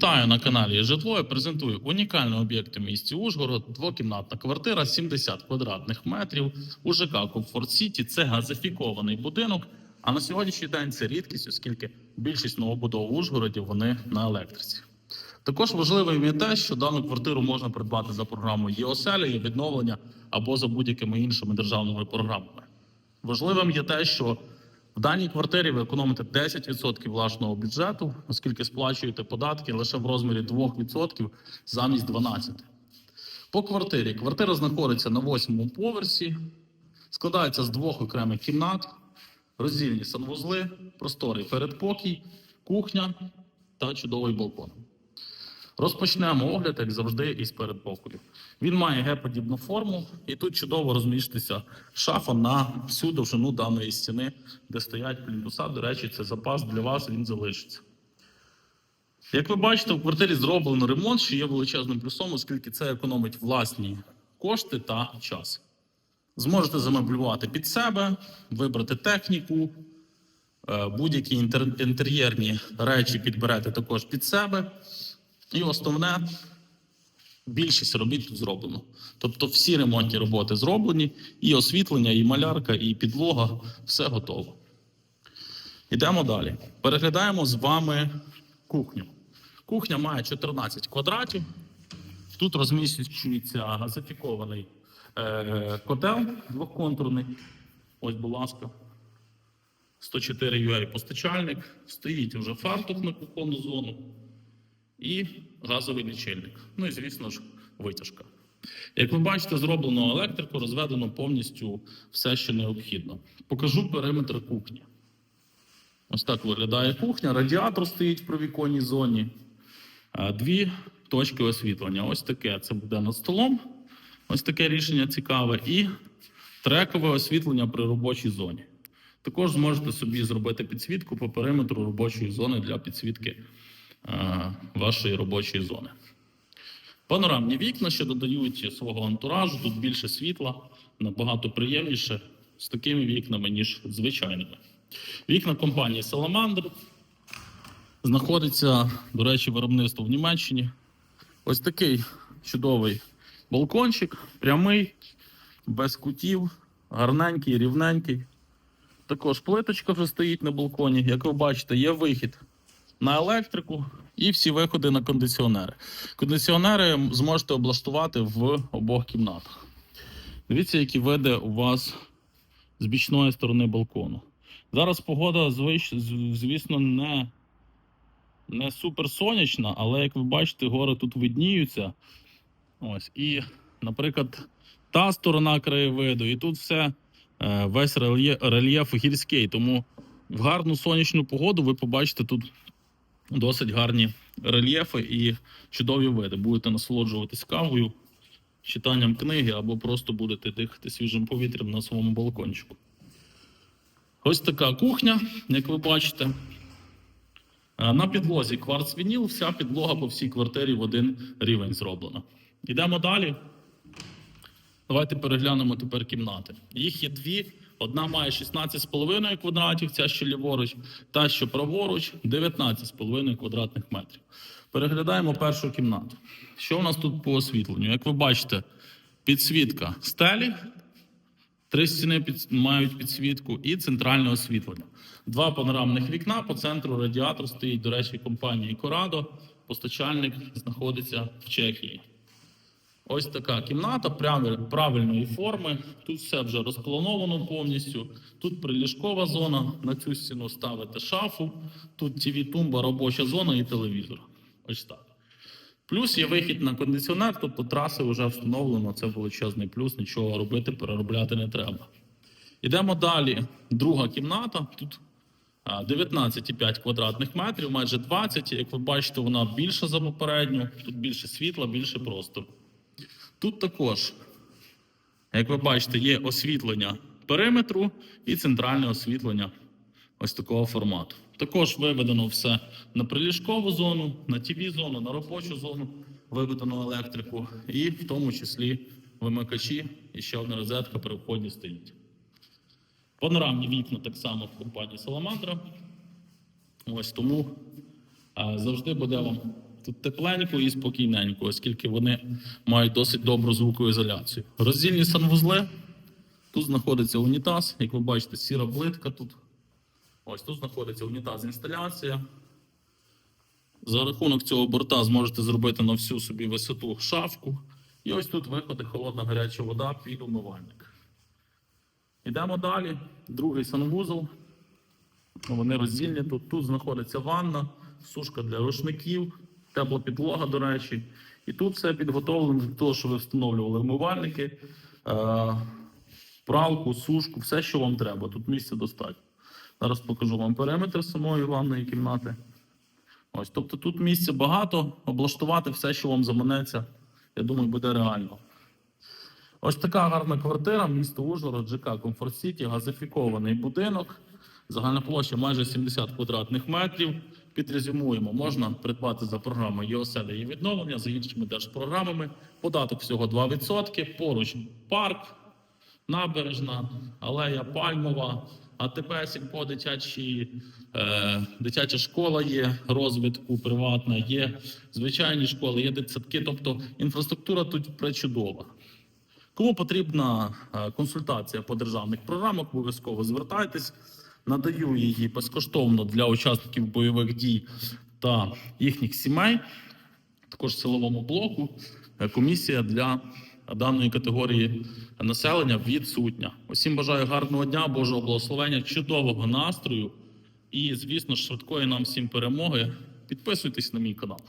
Вітаю на каналі Житло. Я презентую унікальний об'єкт у місті Ужгород. Двокімнатна квартира 70 квадратних метрів у ЖК Комфорт Сіті. Це газифікований будинок. А на сьогоднішній день це рідкість, оскільки більшість новобудов в Ужгороді вони на електриці. Також важливим є те, що дану квартиру можна придбати за програмою ЄОСЕЛЯ, є відновлення або за будь-якими іншими державними програмами. Важливим є те, що в даній квартирі ви економите 10% власного бюджету, оскільки сплачуєте податки лише в розмірі 2% замість 12%. По квартирі. Квартира знаходиться на восьмому поверсі, складається з двох окремих кімнат, роздільні санвузли, просторий передпокій, кухня та чудовий балкон. Розпочнемо огляд, як завжди, із передпокою. Він має Г-подібну форму, і тут чудово розміститься шафа на всю довжину даної стіни, де стоять плінтуса. До речі, це запас для вас, він залишиться. Як ви бачите, в квартирі зроблено ремонт, що є величезним плюсом, оскільки це економить власні кошти та час. Зможете замеблювати під себе, вибрати техніку, е, будь-які інтер'єрні речі підберете також під себе. І основне, більшість робіт тут зроблено. Тобто всі ремонтні роботи зроблені, і освітлення, і малярка, і підлога все готово. Йдемо далі. Переглядаємо з вами кухню. Кухня має 14 квадратів. Тут розміщується газифікований е, котел двохконтурний. Ось, будь ласка. 104 UA постачальник. Стоїть вже фартух на кухонну зону і газовий лічильник. Ну і, звісно ж, витяжка. Як ви бачите, зроблено електрику, розведено повністю все, що необхідно. Покажу периметр кухні. Ось так виглядає кухня. Радіатор стоїть в провіконній зоні. Е, Дві точки освітлення. Ось таке це буде над столом. Ось таке рішення цікаве. І трекове освітлення при робочій зоні. Також зможете собі зробити підсвітку по периметру робочої зони для підсвітки вашої робочої зони. Панорамні вікна ще додають свого антуражу, тут більше світла, набагато приємніше з такими вікнами, ніж звичайними. Вікна компанії Salamander знаходиться, до речі, виробництво в Німеччині. Ось такий чудовий балкончик, прямий, без кутів, гарненький, рівненький. Також плиточка вже стоїть на балконі. Як ви бачите, є вихід на електрику і всі виходи на кондиціонери. Кондиціонери зможете облаштувати в обох кімнатах. Дивіться, які види у вас з бічної сторони балкону. Зараз погода, звісно, не, не супер але як ви бачите, гори тут видніються. Ось. І, наприклад, та сторона краєвиду, і тут все, е, весь рельєф гірський. Тому в гарну сонячну погоду ви побачите тут досить гарні рельєфи і чудові види. Будете насолоджуватись кавою, читанням книги або просто будете дихати свіжим повітрям на своєму балкончику. Ось така кухня, як ви бачите. Е, На підлозі кварц вініл, вся підлога по всій квартирі в один рівень зроблена. Йдемо далі. Давайте переглянемо тепер кімнати. Їх є дві. Одна має 16,5 квадратів, ця що ліворуч, та що праворуч 19,5 квадратних метрів. Переглядаємо першу кімнату. Що у нас тут по освітленню? Як ви бачите, підсвітка стелі, Три стіни під, мають підсвітку і центральне освітлення. Два панорамних вікна. По центру радіатор стоїть, до речі, компанії Corrado. Постачальник знаходиться в Чехії. Ось така кімната правильної форми. Тут все вже розплановано повністю. Тут приліжкова зона. На цю стіну ставите шафу. Тут tv тумба робоча зона і телевізор. Ось так. Плюс є вихід на кондиціонер, тобто траси вже встановлено. Це величезний плюс, нічого робити, переробляти не треба. Йдемо далі. Друга кімната. Тут 19,5 квадратних метрів, майже 20. Як ви бачите, вона більша за попередню. Тут більше світла, більше простору. Тут також, як ви бачите, є освітлення периметру і центральне освітлення ось такого формату. Також виведено все на приліжкову зону, на tv зону на робочу зону, виведено електрику, і в тому числі вимикачі і ще одна розетка при вході стоїть. Панорамні вікна так само в компанії Саламандра. Ось тому завжди буде вам Тут тепленько і спокійненько, оскільки вони мають досить добру звукоізоляцію. Роздільні санвузли. Тут знаходиться унітаз, як ви бачите, сіра плитка тут. Ось тут знаходиться унітаз інсталяція. За рахунок цього борта зможете зробити на всю собі висоту шафку. І ось тут виходить холодна гаряча вода під умивальник. Йдемо далі. Другий санвузол. Вони роздільні. Тут, тут знаходиться ванна, сушка для рушників, тепла підлога, до речі. І тут все підготовлено для того, щоб ви встановлювали вмивальники, е- пралку, сушку, все, що вам треба. Тут місця достатньо. Зараз покажу вам периметр самої ванної кімнати. Ось, тобто тут місця багато, облаштувати все, що вам заманеться, я думаю, буде реально. Ось така гарна квартира, місто Ужгород, ЖК Комфорт Сіті, газифікований будинок. Загальна площа майже 70 квадратних метрів. Підрезюмуємо, можна придбати за програмою ЄОСЕДа і відновлення, за іншими держпрограмами. Податок всього 2%, поруч парк, набережна, алея Пальмова, АТП, сільпо, дитячі, е, дитяча школа є, розвитку приватна, є звичайні школи, є дитсадки. Тобто інфраструктура тут пречудова. Кому потрібна е, консультація по державних програмах, обов'язково звертайтесь. Надаю її безкоштовно для учасників бойових дій та їхніх сімей. Також силовому блоку е, комісія для даної категорії населення відсутня. Усім бажаю гарного дня, Божого благословення, чудового настрою і, звісно, швидкої нам всім перемоги. Підписуйтесь на мій канал.